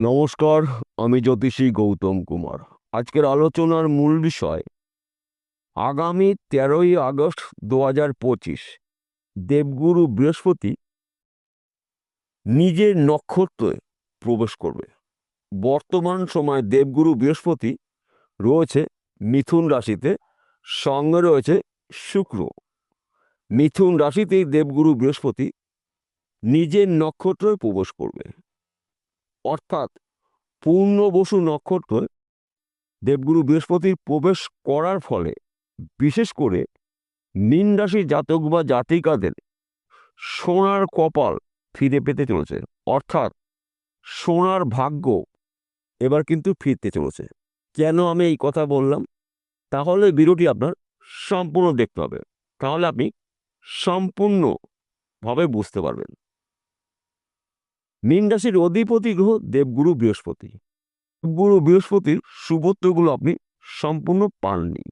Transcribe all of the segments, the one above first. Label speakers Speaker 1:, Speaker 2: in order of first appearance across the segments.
Speaker 1: নমস্কার, আমি জ্যোতিষী গৌতম কুমার। আজকের আলোচনার মূল বিষয়, আগামী তেরোই আগস্ট দু হাজার পঁচিশ, দেবগুরু বৃহস্পতি নিজের নক্ষত্রে প্রবেশ করবে। বর্তমান সময় দেবগুরু বৃহস্পতি রয়েছে মিথুন রাশিতে, সঙ্গে রয়েছে শুক্র। মিথুন রাশিতেই দেবগুরু বৃহস্পতি নিজের নক্ষত্রে প্রবেশ করবে। অর্থাৎ পূর্ণ বসু নক্ষত্র দেবগুরু বৃহস্পতির প্রবেশ করার ফলে, বিশেষ করে রাশি জাতক বা জাতিকাদের সোনার কপাল ফিরে পেতে চলেছে। অর্থাৎ সোনার ভাগ্য এবার কিন্তু ফিরতে চলেছে। কেন আমি এই কথা বললাম? তাহলে ভিডিওটি আপনার সম্পূর্ণ দেখতে হবে। তাহলে আপনি সম্পূর্ণভাবে বুঝতে পারবেন। মীন রাশির অধিপতি গ্রহ দেবগুরু বৃহস্পতি। গুরু বৃহস্পতির শুভত্বগুলো আপনি সম্পূর্ণ পাননি।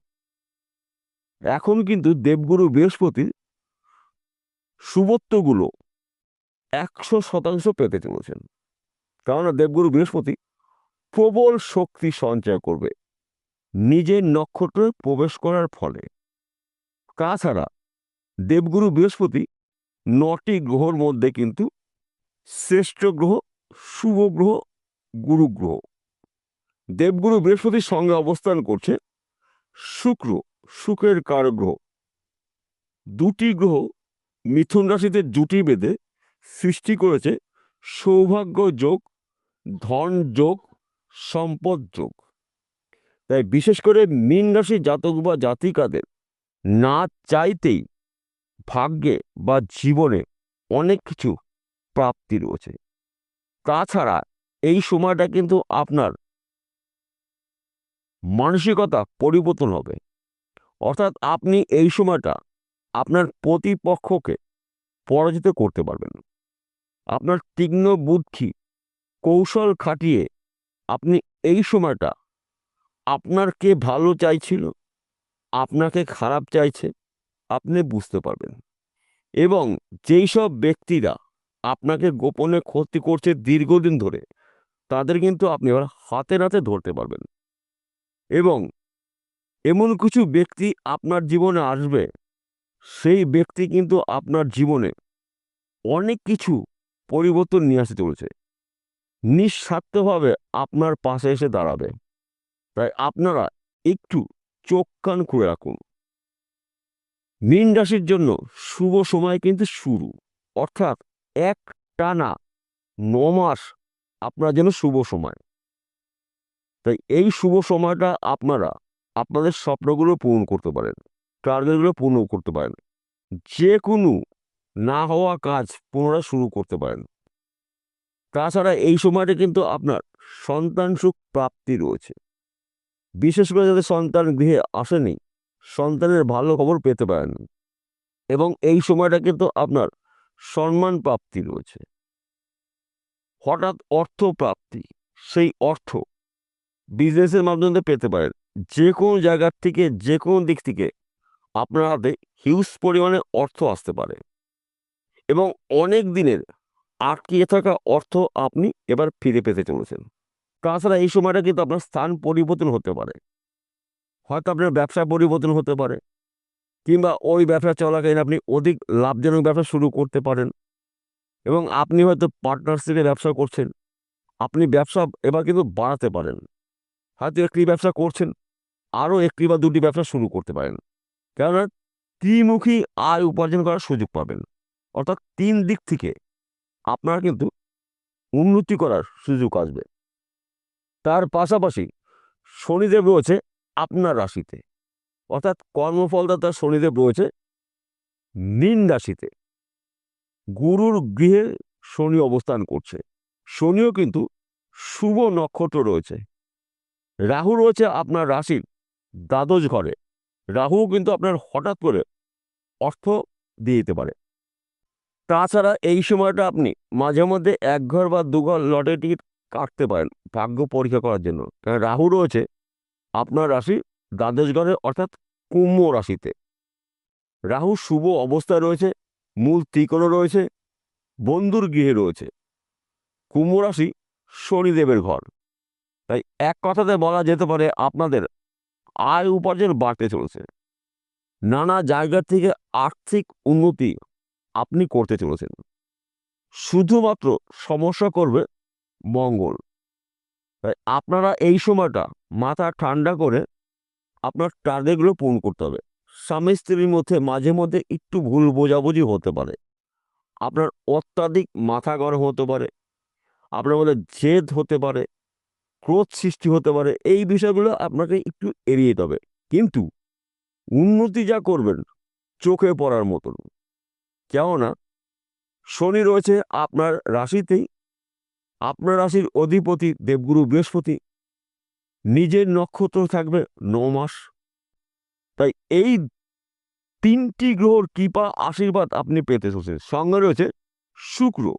Speaker 1: এখন কিন্তু দেবগুরু বৃহস্পতির শুভত্বগুলো একশো শতাংশ পেতে চলেছেন। কেননা দেবগুরু বৃহস্পতি প্রবল শক্তি সঞ্চয় করবে। নিজের নক্ষত্রে প্রবেশ করার ফলে। তাছাড়া দেবগুরু বৃহস্পতি নটি গ্রহর মধ্যে কিন্তু শ্রেষ্ঠ গ্রহ, শুভ গ্রহ, গুরু গ্রহ। দেবগুরু বৃহস্পতির সঙ্গে অবস্থান করছে শুক্র, শুক্রের কার গ্রহ। দুটি গ্রহ মিথুন রাশিতে জুটি বেঁধে সৃষ্টি করেছে সৌভাগ্য যোগ, ধন যোগ, সম্পদ যোগ। তাই বিশেষ করে মীন রাশি জাতক বা জাতিকাদের না চাইতেই ভাগ্যে বা জীবনে অনেক কিছু প্রাপ্তি রয়েছে। তাছাড়া এই সময়টা কিন্তু আপনার মানসিকতা পরিবর্তন হবে। অর্থাৎ আপনি এই সময়টা আপনার প্রতিপক্ষকে পরাজিত করতে পারবেন। আপনার তীক্ষ্ণ বুদ্ধি, কৌশল খাটিয়ে আপনি এই সময়টা আপনার কে ভালো চাইছিল, আপনাকে খারাপ চাইছে, আপনি বুঝতে পারবেন। এবং যেই সব ব্যক্তিরা আপনাকে গোপনে ক্ষতি করছে দীর্ঘদিন ধরে। তাদের কিন্তু আপনি এবার হাতে নাতে ধরতে পারবেন। এবং এমন কিছু ব্যক্তি আপনার জীবনে আসবে, সেই ব্যক্তি কিন্তু আপনার জীবনে অনেক কিছু পরিবর্তন নিয়ে আসতে চলেছে। নিঃস্বার্থভাবে আপনার পাশে এসে দাঁড়াবে। তাই আপনারা একটু চোখ কান খুলে রাখুন। মীন রাশির জন্য শুভ সময় কিন্তু শুরু। অর্থাৎ এক টানা ন মাস আপনার যেন শুভ সময়। তাই এই শুভ সময়টা আপনারা আপনাদের স্বপ্নগুলো পূরণ করতে পারেন, টার্গেটগুলো পূর্ণ করতে পারেন যে কোনো না হওয়া কাজ পুনরায় শুরু করতে পারেন। তাছাড়া এই সময়টা কিন্তু আপনার সন্তান সুখ প্রাপ্তি রয়েছে। বিশেষ করে যাদের সন্তান গৃহে আসেনি, সন্তানের ভালো খবর পেতে পারেন। এবং এই সময়টা কিন্তু আপনার সম্মান প্রাপ্তি রয়েছে। হঠাৎ অর্থ প্রাপ্তি সেই অর্থ বিজনেসের মাধ্যমে পেতে পারেন। যে কোনো জায়গার থেকে যে কোনো দিক থেকে আপনার হাতে হিউজ পরিমাণে অর্থ আসতে পারে। এবং অনেক দিনের আটকিয়ে থাকা অর্থ আপনি এবার ফিরে পেতে চলেছেন। তাছাড়া এই সময়টা কিন্তু আপনার স্থান পরিবর্তন হতে পারে। হয়তো আপনার ব্যবসা পরিবর্তন হতে পারে। কিংবা ওই ব্যবসা চলাকালীন আপনি অধিক লাভজনক ব্যবসা শুরু করতে পারেন। এবং আপনি হয়তো পার্টনারশিপে ব্যবসা করছেন। আপনি ব্যবসা এবার কিন্তু বাড়াতে পারেন। হয়তো একটি ব্যবসা করছেন, আরও একটি বা দুটি ব্যবসা শুরু করতে পারেন। কেননা ত্রিমুখী আয় উপার্জন করার সুযোগ পাবেন। অর্থাৎ তিন দিক থেকে আপনারা কিন্তু উন্নতি করার সুযোগ আসবে। তার পাশাপাশি শনিদেব রয়েছে আপনার রাশিতে। অর্থাৎ কর্মফলদাতা শনিদেব রয়েছে মীন রাশিতে। গুরুর গৃহে শনি অবস্থান করছে। শনিও কিন্তু শুভ নক্ষত্র রয়েছে। রাহু রয়েছে আপনার রাশির দ্বাদশ ঘরে। রাহুও কিন্তু আপনার হঠাৎ করে অর্থ দিয়ে দিতে পারে। তাছাড়া এই সময়টা আপনি মাঝে মধ্যে এক ঘর বা দু ঘর লটারি টিকিট কাটতে পারেন ভাগ্য পরীক্ষা করার জন্য। কারণ রাহু রয়েছে আপনার রাশি দ্বাদশ ঘরে অর্থাৎ কুম্ভ রাশিতে। রাহু শুভ অবস্থায় রয়েছে, মূল ত্রিকোণ রয়েছে, বন্ধুর গৃহে রয়েছে। কুম্ভ রাশি শনিদেবের ঘর। তাই এক কথাতে বলা যেতে পারে আপনাদের আয় উপার্জন বাড়তে চলেছে। নানা জায়গা থেকে আর্থিক উন্নতি আপনি করতে চলেছেন। শুধুমাত্র সমস্যা করবে মঙ্গল। তাই আপনারা এই সময়টা মাথা ঠান্ডা করে আপনার টার্গেটগুলো পূরণ করতে হবে। স্বামী স্ত্রীর মধ্যে মাঝে মধ্যে একটু ভুল বোঝাবুঝি হতে পারে। আপনার অত্যাধিক মাথা গরম হতে পারে। আপনার মধ্যে জেদ হতে পারে। ক্রোধ সৃষ্টি হতে পারে। এই বিষয়গুলো আপনাকে একটু এড়িয়ে হবে। কিন্তু উন্নতি যা করবেন চোখে পড়ার মতন। কেননা শনি রয়েছে আপনার রাশিতেই। আপনার রাশির অধিপতি দেবগুরু বৃহস্পতি নিজের নক্ষত্র থাকবে ন মাস। তাই এই তিনটি গ্রহর কৃপা, আশীর্বাদ আপনি পেতে চলছেন। সঙ্গে রয়েছে শুক্র।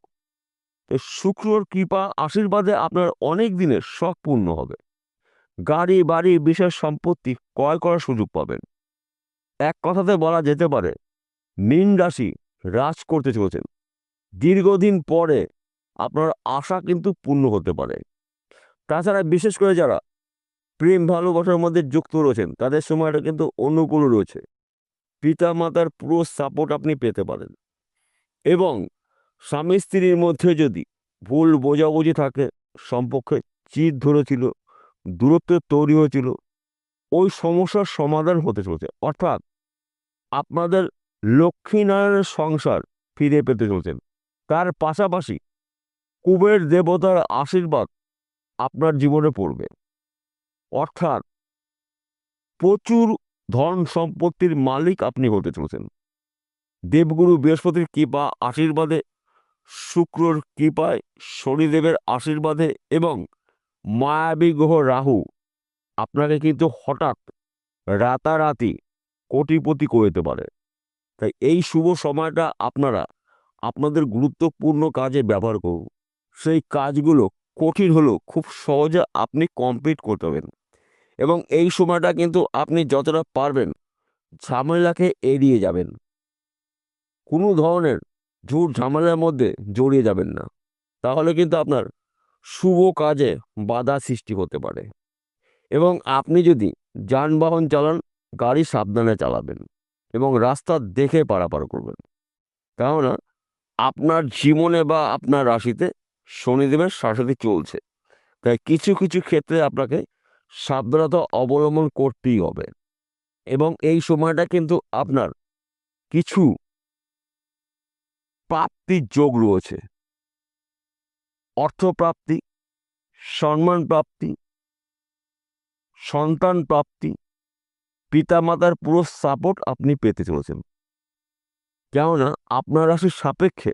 Speaker 1: শুক্রর কৃপা, আশীর্বাদে আপনার অনেক দিনের শখ পূর্ণ হবে। গাড়ি, বাড়ি, বিশেষ সম্পত্তি ক্রয় করার সুযোগ পাবেন। এক কথাতে বলা যেতে পারে, মীন রাশি রাজ করতে চলেছেন। দীর্ঘদিন পরে আপনার আশা কিন্তু পূর্ণ হতে পারে। তাছাড়া বিশেষ করে যারা প্রেম ভালোবাসার মধ্যে যুক্ত রয়েছেন। তাদের সময়টা কিন্তু অনুকূল রয়েছে। পিতা মাতার পুরো সাপোর্ট আপনি পেতে পারেন। এবং স্বামী স্ত্রীর মধ্যে যদি ভুল বোঝাবুঝি থাকে, সম্পর্কে চির ধরেছিল, দূরত্ব তৈরি হয়েছিল, ওই সমস্যার সমাধান হতে চলছে। অর্থাৎ আপনাদের লক্ষ্মীনারায়ণের সংসার ফিরে পেতে চলছেন। তার পাশাপাশি কুবের দেবতার আশীর্বাদ আপনার জীবনে পড়বে। অর্থাৎ প্রচুর ধন সম্পত্তির মালিক আপনি হতে চলেছেন। দেবগুরু বৃহস্পতির কৃপা, আশীর্বাদে, শুক্রর কৃপায়, শনিদেবের আশীর্বাদে এবং মায়াবী গ্রহ রাহু, আপনাকে কিন্তু হঠাৎ রাতারাতি কোটিপতি করে দিতে পারে। তাই এই শুভ সময়টা আপনারা আপনাদের গুরুত্বপূর্ণ কাজে ব্যবহার করুন। সেই কাজগুলো কঠিন হলেও খুব সহজে আপনি কমপ্লিট করতে পারবেন। এবং এই সময়টা কিন্তু আপনি যতটা পারবেন ঝামেলাকে এড়িয়ে যাবেন। কোনো ধরনের ঝুট ঝামেলার মধ্যে জড়িয়ে যাবেন না। তাহলে কিন্তু আপনার শুভ কাজে বাধা সৃষ্টি হতে পারে। এবং আপনি যদি যানবাহন চালান, গাড়ি সাবধানে চালাবেন এবং রাস্তা দেখে পারাপার করবেন। কেননা, আপনার জীবনে বা আপনার রাশিতে শনিদেবের শাসতি চলছে। তাই কিছু কিছু ক্ষেত্রে আপনাকে সাবধানতা অবলম্বন করতেই হবে। এবং এই সময়টা কিন্তু আপনার কিছু প্রাপ্তির যোগ রয়েছে। অর্থপ্রাপ্তি, সম্মান প্রাপ্তি, সন্তান প্রাপ্তি, পিতামাতার পুরো সাপোর্ট আপনি পেতে চলেছেন। কেননা আপনার রাশির সাপেক্ষে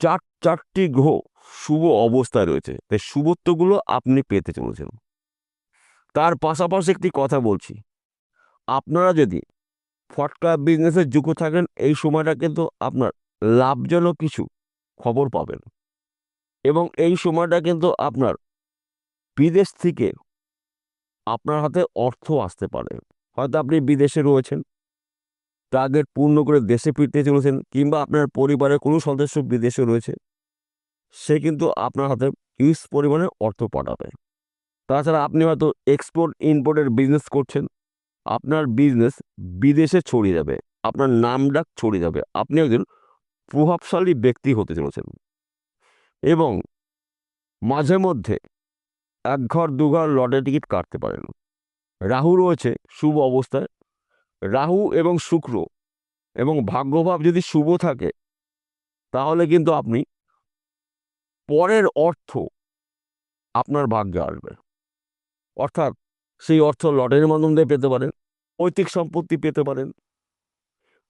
Speaker 1: চার, চারটি গ্রহ শুভ অবস্থায় রয়েছে। তাই শুভত্বগুলো আপনি পেতে চলেছেন। তার পাশাপাশি একটি কথা বলছি। আপনারা যদি ফটকা বিজনেসে যুক্ত থাকেন, এই সময়টা কিন্তু আপনার লাভজনক কিছু খবর পাবেন। এবং এই সময়টা কিন্তু আপনার বিদেশ থেকে আপনার হাতে অর্থ আসতে পারে। হয়তো আপনি বিদেশে রয়েছেন, টার্গেট পূর্ণ করে দেশে ফিরতে চলেছেন, কিংবা আপনার পরিবারের কোনো সদস্য বিদেশে রয়েছে, সে কিন্তু আপনার হাতে হিউজ পরিমাণে অর্থ পাঠাবে। তাছাড়া আপনি হয়তো এক্সপোর্ট ইম্পোর্টের বিজনেস করছেন। আপনার বিজনেস বিদেশে ছড়িয়ে যাবে। আপনার নাম ডাক ছড়িয়ে যাবে। আপনি একজন প্রভাবশালী ব্যক্তি হতে চলেছেন। এবং মাঝে মধ্যে এক ঘর দু ঘর লটারি টিকিট কাটতে পারেন। রাহু রয়েছে, শুভ অবস্থায়। রাহু এবং শুক্র এবং ভাগ্যভাব যদি শুভ থাকে, তাহলে কিন্তু আপনি পরের অর্থ আপনার ভাগ্যে আসবে। অর্থাৎ সেই অর্থ লটারির মাধ্যমে পেতে পারেন, পৈতৃক সম্পত্তি পেতে পারেন,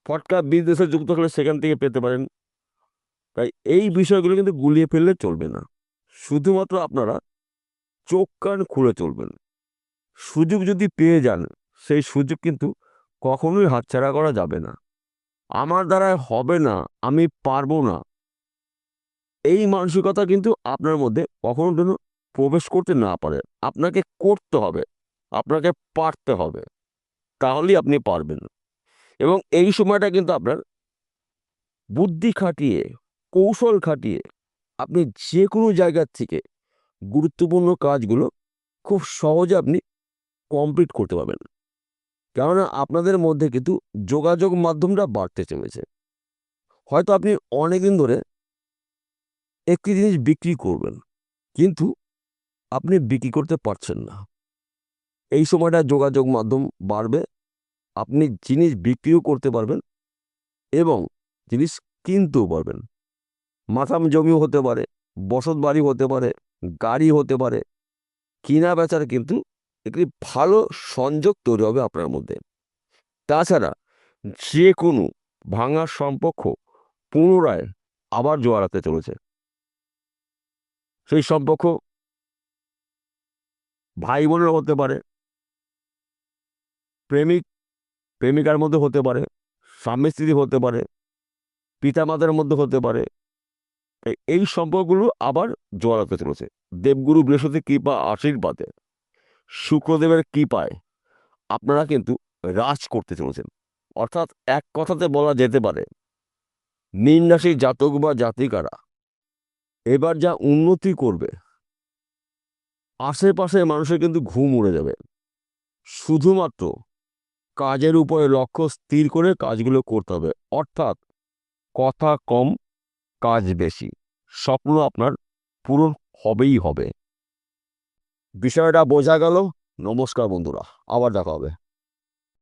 Speaker 1: ফটকা বিজনেসে যুক্ত হলে সেখান থেকে পেতে পারেন। তাই এই বিষয়গুলো কিন্তু গুলিয়ে ফেললে চলবে না। শুধুমাত্র আপনারা চোখ কান খুলে চলবেন। সুযোগ যদি পেয়ে যান, সেই সুযোগ কিন্তু কখনোই হাতছাড়া করা যাবে না। আমার দ্বারায় হবে না, আমি পারব না। এই মানসিকতা কিন্তু আপনার মধ্যে কখনো প্রবেশ করতে না পারে, আপনাকে করতে হবে, আপনাকে পারতে হবে, তাহলেই আপনি পারবেন। এবং এই সময়টা কিন্তু আপনার বুদ্ধি খাটিয়ে, কৌশল খাটিয়ে, আপনি যে কোনো জায়গার থেকে গুরুত্বপূর্ণ কাজগুলো খুব সহজে আপনি কমপ্লিট করতে পারবেন। কেননা আপনাদের মধ্যে কিন্তু যোগাযোগ মাধ্যমটা বাড়তে চলেছে। হয়তো আপনি অনেকদিন ধরে একটি জিনিস বিক্রি করবেন, কিন্তু আপনি বিক্রি করতে পারছেন না। এই সময়টা যোগাযোগ মাধ্যম বাড়বে, আপনি জিনিস বিক্রিও করতে পারবেন এবং জিনিস কিনতেও পারবেন। মাথাম জমিও হতে পারে, বসত বাড়ি হতে পারে, গাড়ি হতে পারে, কিনা বেচার কিন্তু একটি ভালো সংযোগ তৈরি হবে আপনার মধ্যে। তাছাড়া যে কোনো ভাঙার সম্পর্ক পুনরায় আবার জোয়ারাতে চলেছে। সেই সম্পর্ক ভাই বোনের হতে পারে, প্রেমিক, প্রেমিকার মধ্যে হতে পারে স্বামী স্ত্রী হতে পারে, পিতামাতার মধ্যে হতে পারে। এই সম্পর্কগুলো আবার জোয়ারাতে চলেছে। দেবগুরু বৃহস্পতি কৃপা আশীর্বাদে, শুক্রদেবের কৃপায় আপনারা কিন্তু রাজ করতে চলেছেন। অর্থাৎ এক কথাতে বলা যেতে পারে মীন জাতক বা জাতিকারা এবার যা উন্নতি করবে আশেপাশে মানুষের কিন্তু ঘুম উড়ে যাবে। শুধুমাত্র কাজের উপরে লক্ষ্য স্থির করে কাজগুলো করতে হবে। অর্থাৎ কথা কম, কাজ বেশি। স্বপ্ন আপনার পূরণ হবেই হবে। বিষয়টা বোঝা গেল। নমস্কার বন্ধুরা। আবার দেখা হবে।